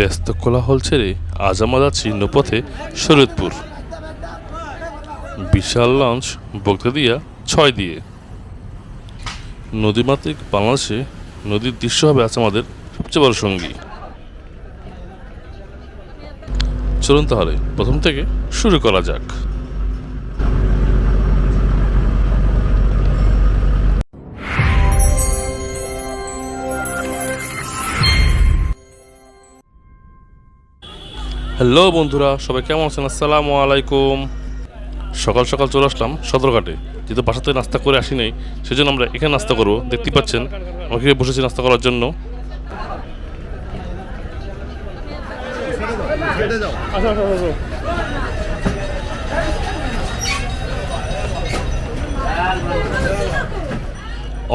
ব্যস্ত কোলাহল ছেড়ে আজ আমরা যাচ্ছি নৌপথে শরীয়তপুর বিশাল লঞ্চ বগদাদিয়া ছয় দিয়ে। নদীমাতৃক বাংলাদেশে নদীর দৃশ্য হবে আজ আমাদের সবচেয়ে বড় সঙ্গী। চলুন তাহলে, প্রথম থেকে শুরু করা যাক। হ্যালো বন্ধুরা, সবাই কেমন আছেন? আসসালামু আলাইকুম। সকাল সকাল চলে আসলাম সদরঘাটে। যেহেতু বাসা থেকে নাস্তা করে আসি নাই, সেজন্য আমরা এখানে নাস্তা করব। দেখতে পাচ্ছেন এখানে বসেছি নাস্তা করার জন্য।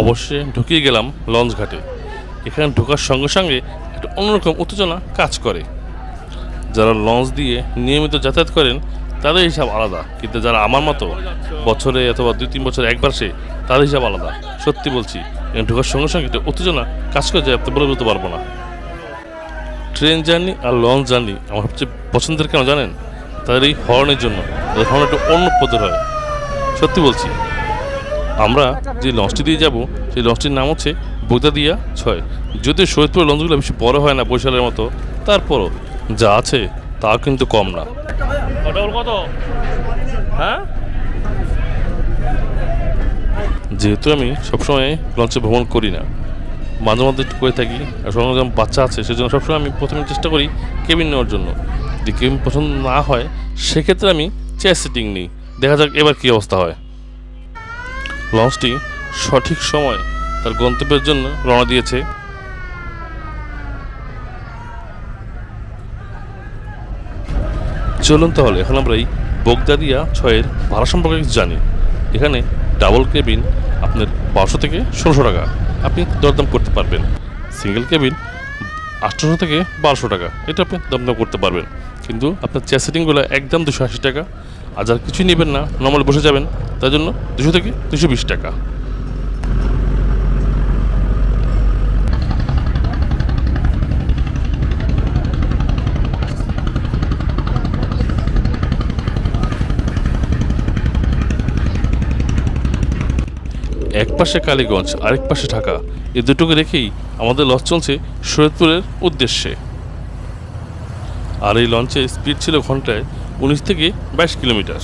অবশ্যই ঢুকিয়ে গেলাম লঞ্চ ঘাটে। এখানে ঢোকার সঙ্গে সঙ্গে একটা অন্যরকম উত্তেজনা কাজ করে। যারা লঞ্চ দিয়ে নিয়মিত যাতায়াত করেন, তাদের হিসাব আলাদা। কিন্তু যারা আমার মতো বছরে অথবা দুই, তিন বছর একবার সে তাদের হিসাব আলাদা। সত্যি বলছি ঢোকার সঙ্গে সঙ্গে একটা উত্তেজনা কাজ করে যায় বলে বলতে পারব না। ট্রেন জার্নি আর লঞ্চ জার্নি, আমার সবচেয়ে পছন্দের কেন জানেন? তাদের এই হর্নের জন্য। তাদের হর্ন একটু অন্য পদের হয়। সত্যি বলছি, আমরা যে লঞ্চটি দিয়ে যাব, সেই লঞ্চটির নাম হচ্ছে বগদাদিয়া ছয়। যদিও শহীদপুরের লঞ্চগুলো বেশি বড় হয় না বৈশালের মতো, তারপরও যা আছে তা কিন্তু কম না। কত? হ্যাঁ? যেহেতু আমি সবসময় লঞ্চে ভ্রমণ করি না মাঝে মধ্যে একটু করে থাকি আর সঙ্গে যখন বাচ্চা আছে সেজন্য সবসময় আমি প্রথমে চেষ্টা করি কেবিন নেওয়ার জন্য। যদি কেবিন পছন্দ না হয় সেক্ষেত্রে আমি চেয়ার সিটিং নিই। দেখা যাক এবার কী অবস্থা হয়। লঞ্চটি সঠিক সময় তার গন্তব্যের জন্য রওনা দিয়েছে চলুন তাহলে, এখন আমরা এই বগদাদিয়া ছয়ের ভাড়া সম্পর্কে জানি। এখানে ডাবল কেবিন আপনার বারোশো থেকে ষোলোশো টাকা। আপনি দরদাম করতে পারবেন। সিঙ্গেল কেবিন আটশোশো থেকে বারোশো টাকা। এটা আপনি দরদাম করতে পারবেন। কিন্তু আপনার চেয়ার সেটিংগুলো একদম দুশো আশি টাকা। আর যার কিছুই নেবেন না নর্মাল বসে যাবেন, তার জন্য দুশো থেকে দুশো বিশ টাকা এক পাশে কালীগঞ্জ, আরেক পাশে ঢাকা। এ দুটোকে রেখেই আমাদের লঞ্চ চলছে শরীয়তপুরের উদ্দেশ্যে। আর এই লঞ্চের স্পিড ছিল ঘন্টায় উনিশ থেকে বাইশ কিলোমিটার।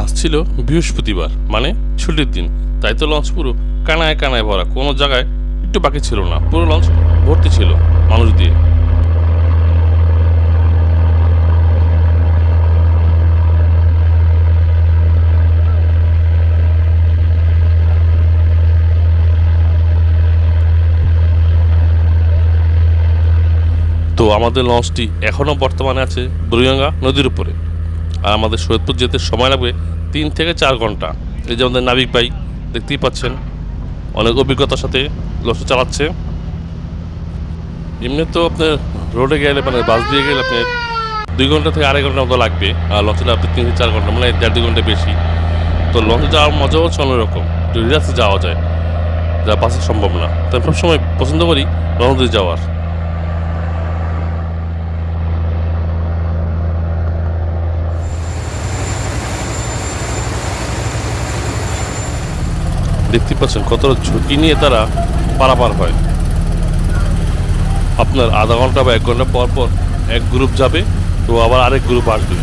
আজ ছিল বৃহস্পতিবার মানে ছুটির দিন। তাই তো লঞ্চ পুরো কানায় কানায় ভরা। কোনো জায়গায় একটু বাকি ছিল না। পুরো লঞ্চ ভর্তি ছিল মানুষ দিয়ে তো আমাদের লঞ্চটি এখনও বর্তমানে আছে বুড়িগঙ্গা নদীর উপরে। আর আমাদের সৈয়দপুর যেতে সময় লাগবে তিন থেকে চার ঘণ্টা। এই যে আমাদের নাবিক ভাই, দেখতেই পাচ্ছেন, অনেক অভিজ্ঞতার সাথে লঞ্চ চালাচ্ছে। এমনি তো আপনার রোডে গেলে মানে বাস দিয়ে গেলে আপনার দুই ঘণ্টা থেকে আড়াই ঘণ্টার মতো লাগবে। আর লঞ্চটা আপনি তিন থেকে চার ঘণ্টা মানে দেড় দুই ঘণ্টা বেশি। তো লঞ্চে যাওয়ার মজাও হচ্ছে অন্যরকম। রিল্যাক্সে যাওয়া যায়। যা বাসে সম্ভব না। তাই সবসময় পছন্দ করি লঞ্চ যাওয়ার। দেখতে পাচ্ছেন কতটা ঝুঁকি নিয়ে তারা পারাপার হয়। আপনার আধা ঘণ্টা বা এক ঘণ্টা পর পর এক গ্রুপ যাবে, তো আবার আরেক গ্রুপ আসবে।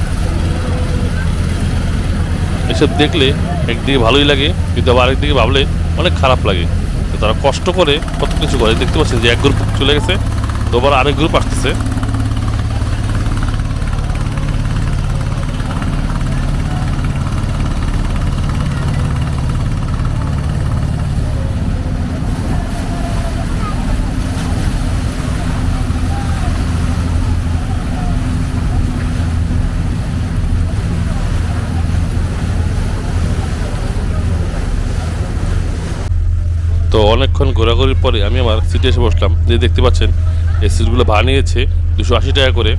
এসব দেখলে একদিকে ভালোই লাগে, কিন্তু আবার আরেকদিকে ভাবলে অনেক খারাপ লাগে। তারা কষ্ট করে কত কিছু করে। দেখতে পাচ্ছেন যে এক গ্রুপ চলে গেছে, তো আবার আরেক গ্রুপ আসতেছে। তো অনেকক্ষণ ঘোরাঘুরির পরে আমি আমার সিটে এসে বসলাম। যে দেখতে পাচ্ছেন, এই সিটগুলো ভাড়া নিয়েছে দুশো আশি টাকা করে।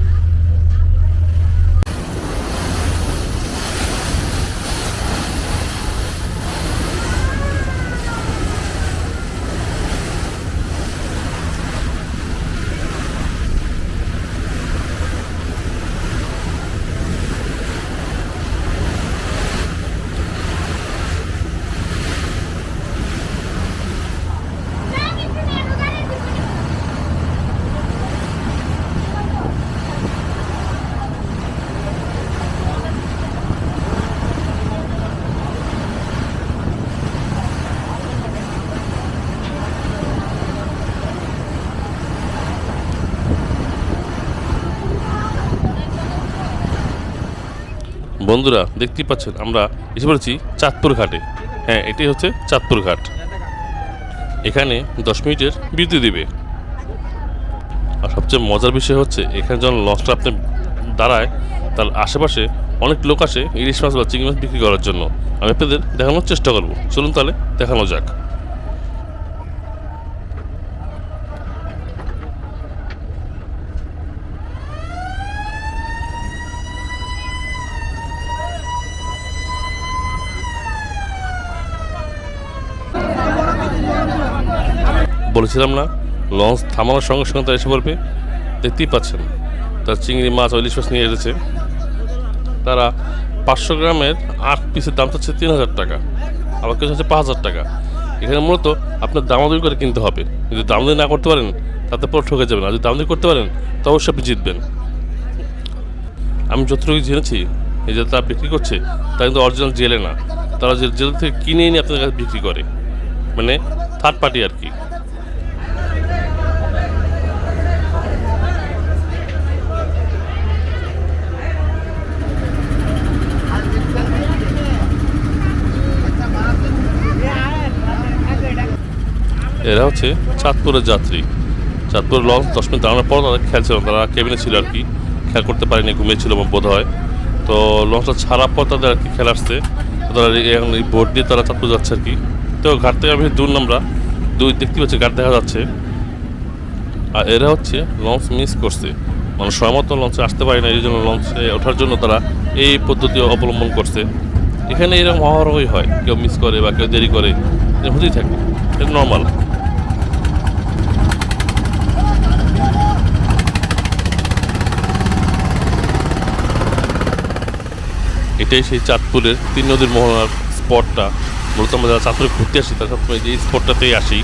বন্ধুরা, দেখতেই পাচ্ছেন, আমরা এসে পড়েছি চাঁদপুর ঘাটে। হ্যাঁ এটাই হচ্ছে চাঁদপুর ঘাট। এখানে দশ মিনিটের বিরতি দিবে। আর সবচেয়ে মজার বিষয় হচ্ছে, এখানে যখন লঞ্চটা আপনি দাঁড়ায় তার আশেপাশে অনেক লোক আসে ইলিশ মাছ বা চিংড়ি মাছ বিক্রি করার জন্য। আমি আপনাদের দেখানোর চেষ্টা করব। চলুন তাহলে দেখানো যাক। বলেছিলাম না, লঞ্চ থামানোর সঙ্গে সঙ্গে তারা এসে পড়বে দেখতেই পাচ্ছেন, তার চিংড়ি মাছ ইলিশ মাছ নিয়ে এসেছে। তারা পাঁচশো গ্রামের আট পিসের দাম চাচ্ছে তিন হাজার টাকা, আবার কিছু হচ্ছে পাঁচ হাজার টাকা। এখানে মূলত আপনার দামাদামি করে কিনতে হবে। যদি দামাদামি না করতে পারেন, তাতে পর ঠকে যাবেন। আর যদি দামাদামি করতে পারেন তো অবশ্যই আপনি জিতবেন। আমি যতটুকু জেনেছি, এই যে তারা বিক্রি করছে, তা কিন্তু অরিজিনাল জেলে না। তারা জেল থেকে কিনে এনে আপনাদের কাছে বিক্রি করে মানে থার্ড পার্টি আর কি। এরা হচ্ছে চাঁদপুরের যাত্রী। চাঁদপুর লঞ্চ দশ মিনিট দাঁড়ানোর পর তারা খেয়াল ছিল তারা কেবিনে ছিল আর কি। খেয়াল করতে পারেনি, ঘুমিয়েছিল বোধ হয় তো লঞ্চটা ছাড়ার পর তাদের আর কি খেয়াল আসছে। তারা এই- বোট দিয়ে তারা চাঁদপুর যাচ্ছে আর কি। তো ঘাট থেকে আমি দূর নামরা, দুই দেখতে পাচ্ছি ঘাট দেখা যাচ্ছে। আর এরা হচ্ছে লঞ্চ মিস করছে। মানে সময় মতো লঞ্চে আসতে পারে না, এই জন্য লঞ্চে ওঠার জন্য তারা এই পদ্ধতি অবলম্বন করছে। এখানে এরকম অহরহই হয়, কেউ মিস করে বা কেউ দেরি করে হতেই থাকে। এটা নর্মাল এটাই সেই চাঁদপুরের তিন নদীর মোহনার স্পটটা মূলত আমরা যারা চাঁদপুরে ঘুরতে আসি, তারা সবসময় এই স্পটটাতেই আসি।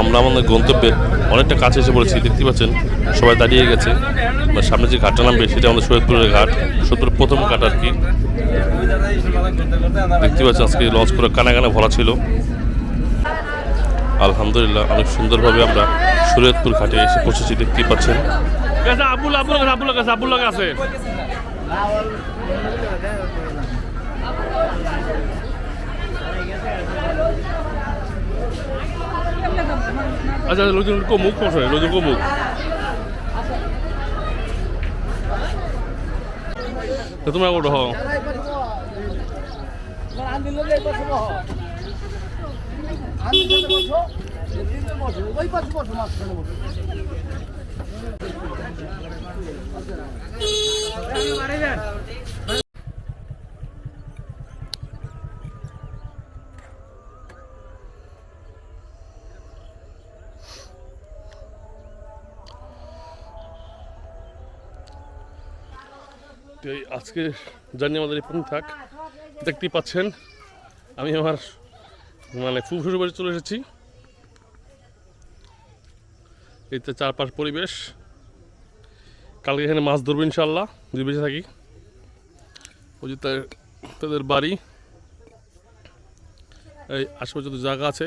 আমরা আমাদের গন্তব্যের অনেকটা কাছে এসে পড়েছি দেখতে পাচ্ছেন সবাই দাঁড়িয়ে গেছে সামনে যে ঘাটটা নামবে সেটা আমাদের সৈয়দপুরের ঘাট সৈয়দপুরের প্রথম ঘাট আর কি দেখতে পাচ্ছেন আজকে লঞ্চ করে কানা কানা ভরা ছিল আলহামদুলিল্লাহ অনেক সুন্দরভাবে আমরা শরীয়তপুর ঘাটে এসে পৌঁছেছি দেখতেই পাচ্ছেন আবুল আবুল আবুল আবুল আছে আচ্ছা লোকজন কমুক সমস্যা নেই লোকজন কমুক তোমরা ওটা হও? তো আজকে জার্নি আমাদের এই থাক। দেখতেই পাচ্ছেন, আমি আমার মানে ফুফুর বাড়ি চলে এসেছি। এতে চারপাশ পরিবেশ। কালকে এখানে মাছ ধরবো ইনশাল্লাহ যদি বেঁচে থাকি। ওই তাদের বাড়ি। এই আশেপাশে জায়গা আছে